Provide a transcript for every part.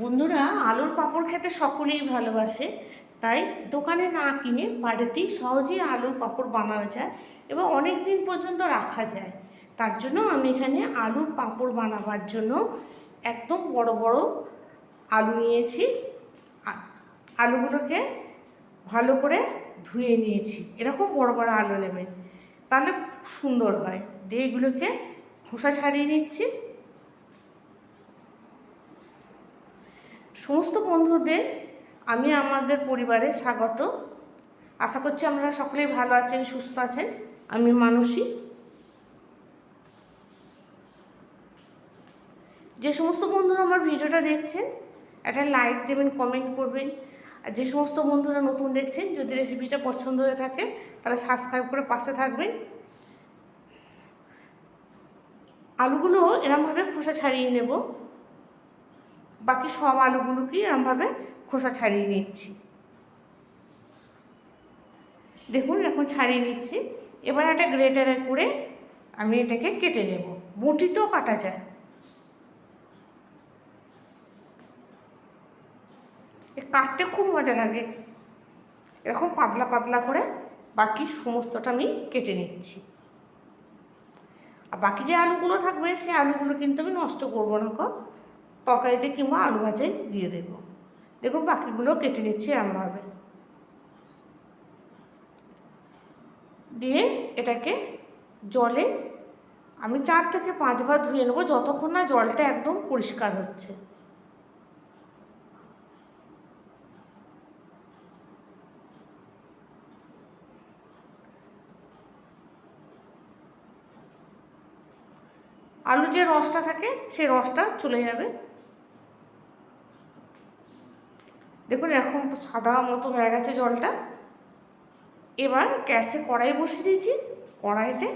বন্ধুরা আলুর পাঁপড় খেতে সকলেই ভালোবাসে, তাই দোকানে না কিনে বাড়িতেই সহজেই আলুর পাঁপড় বানানো যায় এবং অনেক দিন পর্যন্ত রাখা যায়। তার জন্য আমি এখানে আলুর পাঁপড় বানাবার জন্য একদম বড় বড় আলু নিয়েছি। আলুগুলোকে ভালো করে ধুয়ে নিয়েছি। এরকম বড় বড় আলু নেবেন তাহলে সুন্দর হয়। দিয়ে এগুলোকে খোসা ছাড়িয়ে নিচ্ছি। সমস্ত বন্ধুদের আমি আমাদের পরিবারে স্বাগত। আশা করছি আপনারা সকলেই ভালো আছেন, সুস্থ আছেন। আমি মানসী। যে সমস্ত বন্ধুরা আমার ভিডিওটা দেখছেন, একটা লাইক দেবেন কমেন্ট করবেন। আর যে সমস্ত বন্ধুরা নতুন দেখছেন, যদি রেসিপিটা পছন্দ হয়ে থাকে, তাহলে সাবস্ক্রাইব করে পাশে থাকবেন। আলুগুলো এরমভাবে খোসা ছাড়িয়ে নেব। বাকি সব আলুগুলোকেই এরমভাবে খোসা ছাড়িয়ে নিচ্ছি। দেখুন, এখন ছাড়িয়ে নিচ্ছি। এবার একটা গ্রেটারে করে আমি এটাকে কেটে নেব। বটিতেও কাটা যায়। কাটতে খুব মজা লাগে। এরকম পাতলা পাতলা করে বাকি সমস্তটা আমি কেটে নিচ্ছি। আর বাকি যে আলুগুলো থাকবে সেই আলুগুলো কিন্তু আমি নষ্ট করব না কো তরকারিতে কিংবা আলু ভাজায় দিয়ে দেবো। দেখুন বাকিগুলো কেটে নিচ্ছি এমনভাবে। দিয়ে এটাকে জলে আমি চার থেকে পাঁচবার ধুয়ে নেব যতক্ষণ না জলটা একদম পরিষ্কার হচ্ছে। আলু যে রসটা থাকে, সেই রসটা চলে যাবে। দেখুন, এখন সাদা মতো হয়ে গেছে জলটা। এবার গ্যাসে কড়াই বসিয়ে দিয়েছি। কড়াইতে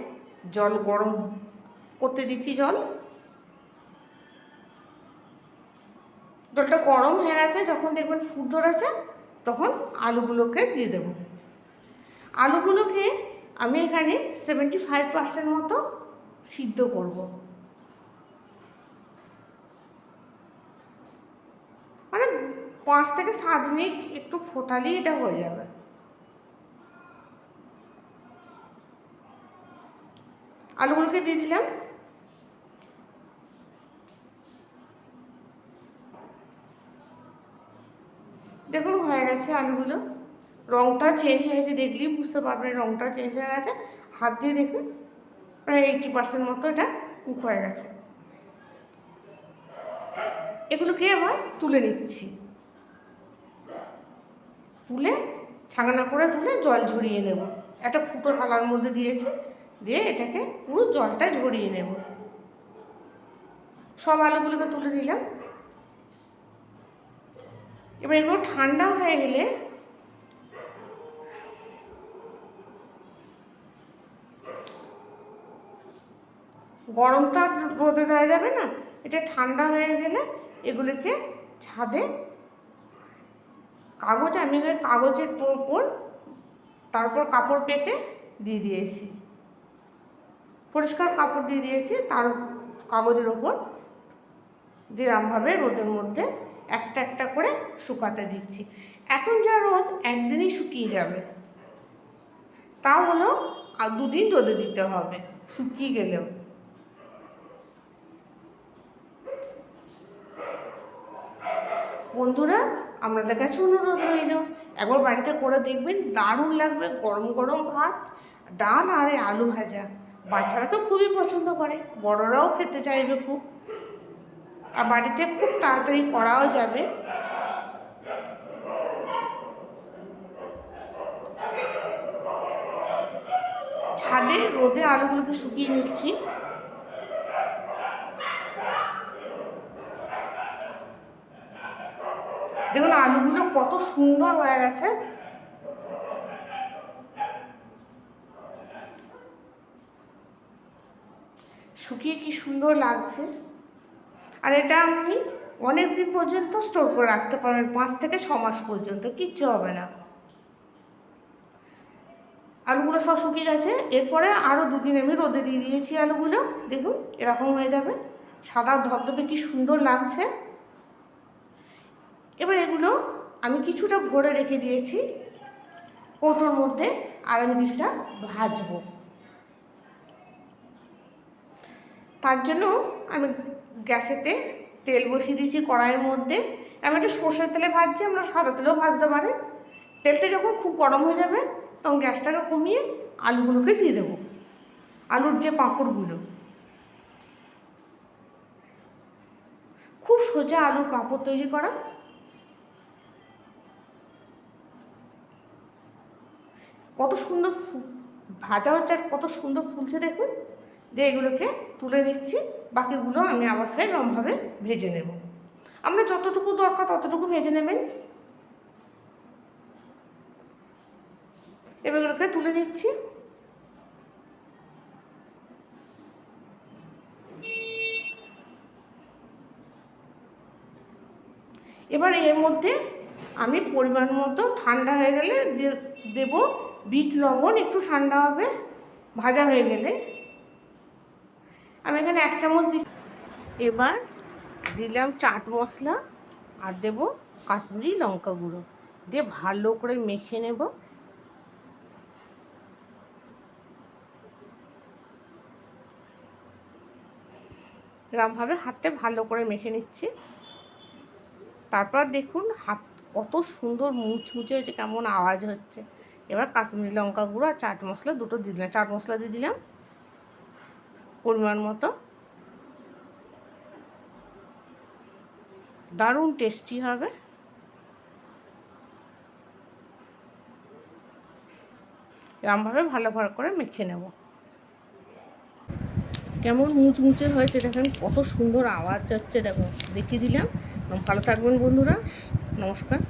জল গরম করতে দিচ্ছি জল। জলটা গরম হয়ে গেছে, যখন দেখবেন ফুট ধরেছে, তখন আলুগুলোকে দিয়ে দেবো। আলুগুলোকে আমি এখানে সেভেন্টি ফাইভ পার্সেন্ট মতো সিদ্ধ করব। পাঁচ থেকে সাত মিনিট একটু ফোটালেই এটা হয়ে যাবে। আলুগুলোকে দিয়ে দিলাম। দেখুন হয়ে গেছে আলুগুলো। রঙটা চেঞ্জ হয়েছে দেখলেই বুঝতে পারবেন রঙটা চেঞ্জ হয়ে গেছে। হাত দিয়ে দেখুন, প্রায় এইটি পার্সেন্ট মতো এটা কুক হয়ে গেছে। এগুলোকে আবার তুলে নিচ্ছি। তুলে, ছাঙানা করে তুলে জল ঝরিয়ে নেব। একটা ফুটো থালার মধ্যে দিয়েছি, দিয়ে এটাকে পুরো জলটা ঝরিয়ে নেব। সব আলুগুলোকে তুলে নিলাম। এবার এগুলো ঠান্ডা হয়ে গেলে গরম তো আর রোদে দেওয়া যাবে না। এটা ঠান্ডা হয়ে গেলে এগুলোকে ছাদে কাগজ, আমি এবার কাগজের ওপর তারপর কাপড় পেতে দিয়ে দিয়েছি। পরিষ্কার কাপড় দিয়ে দিয়েছি, তার কাগজের ওপর যেরমভাবে রোদের মধ্যে একটা একটা করে শুকাতে দিচ্ছি। এখন যা রোদ, একদিনই শুকিয়ে যাবে। তা হলো দুদিন রোদে দিতে হবে, শুকিয়ে গেলেও। বন্ধুরা আপনাদের কাছে অনুরোধ রইল। একবার বাড়িতে করে দেখবেন, দারুণ লাগবে, গরম গরম ভাত, ডাল আর আলু ভাজা। বাচ্চারা তো খুবই পছন্দ করে, বড়রাও খেতে চাইবে খুব। আর বাড়িতে খুব তাড়াতাড়ি করাও যাবে। ছাদে রোদে আলুগুলোকে শুকিয়ে নিচ্ছি। দেখুন আলুগুলো কত সুন্দর হয়ে গেছে। শুকিয়ে কি সুন্দর লাগছে। আর এটা আপনি অনেক দিন পর্যন্ত স্টোর করে রাখতে পারবেন পাঁচ থেকে ছ মাস পর্যন্ত, কিচ্ছু হবে না। আলুগুলো সব শুকিয়ে গেছে, এরপরে আরও দুদিন আমি রোদে দিয়ে দিয়েছি আলুগুলো, দেখুন এরকম হয়ে যাবে। সাদা ধবধবে কি সুন্দর লাগছে। এবার এগুলো আমি কিছুটা ভরে রেখে দিয়েছি। কৌটোর মধ্যে আর আমি কিছুটা ভাজবো। তার জন্য আমি গ্যাসেতে তেল বসিয়ে দিয়েছি কড়াইয়ের মধ্যে। আমি একটু সর্ষের তেলে ভাজছি, আমরা সাদা তেলেও ভাজতে পারি। তেলটা যখন খুব গরম হয়ে যাবে, তখন গ্যাসটাকে কমিয়ে আলুগুলোকে দিয়ে দেবো। আলুর যে পাঁপড়গুলো। খুব সোজা আলুর পাঁপড় তৈরি করা। কত সুন্দর ভাজা হচ্ছে আর কত সুন্দর ফুলছে দেখুন। দিয়ে এগুলোকে তুলে নিচ্ছি, বাকিগুলো আমি আবার ফের রমভাবে ভেজে নেব। আমরা যতটুকু দরকার ততটুকু ভেজে নেবেন। এবার এগুলোকে তুলে নিচ্ছি। এবার এর মধ্যে আমি পরিমাণ মতো ঠান্ডা হয়ে গেলে দেব বিট লবণ, একটু ঠান্ডা হবে, ভাজা হয়ে গেলে। আমি এখানে এক চামচ দিচ্ছি। এবার দিলাম চাট মশলা আর দেব কাশ্মীরি লঙ্কা গুঁড়ো। দিয়ে ভালো করে মেখে নেব। এরমভাবে হাতে ভালো করে মেখে নিচ্ছি। তারপর দেখুন হাত কত সুন্দর মুচমুচে হয়েছে, কেমন আওয়াজ হচ্ছে। এবার কাশ্মীরি লঙ্কা গুঁড়ো আর চাট মশলা দুটো দিয়ে দিলাম। চাট মশলা দিয়ে দিলাম পরিমাণ মতো। দারুণ টেস্টি হবে। এরমভাবে ভালো ভালো করে মেখে নেব। কেমন মুচমুচে হয়েছে দেখেন, কত সুন্দর আওয়াজ হচ্ছে দেখুন। দেখিয়ে দিলাম। ভালো থাকবেন বন্ধুরা। নমস্কার।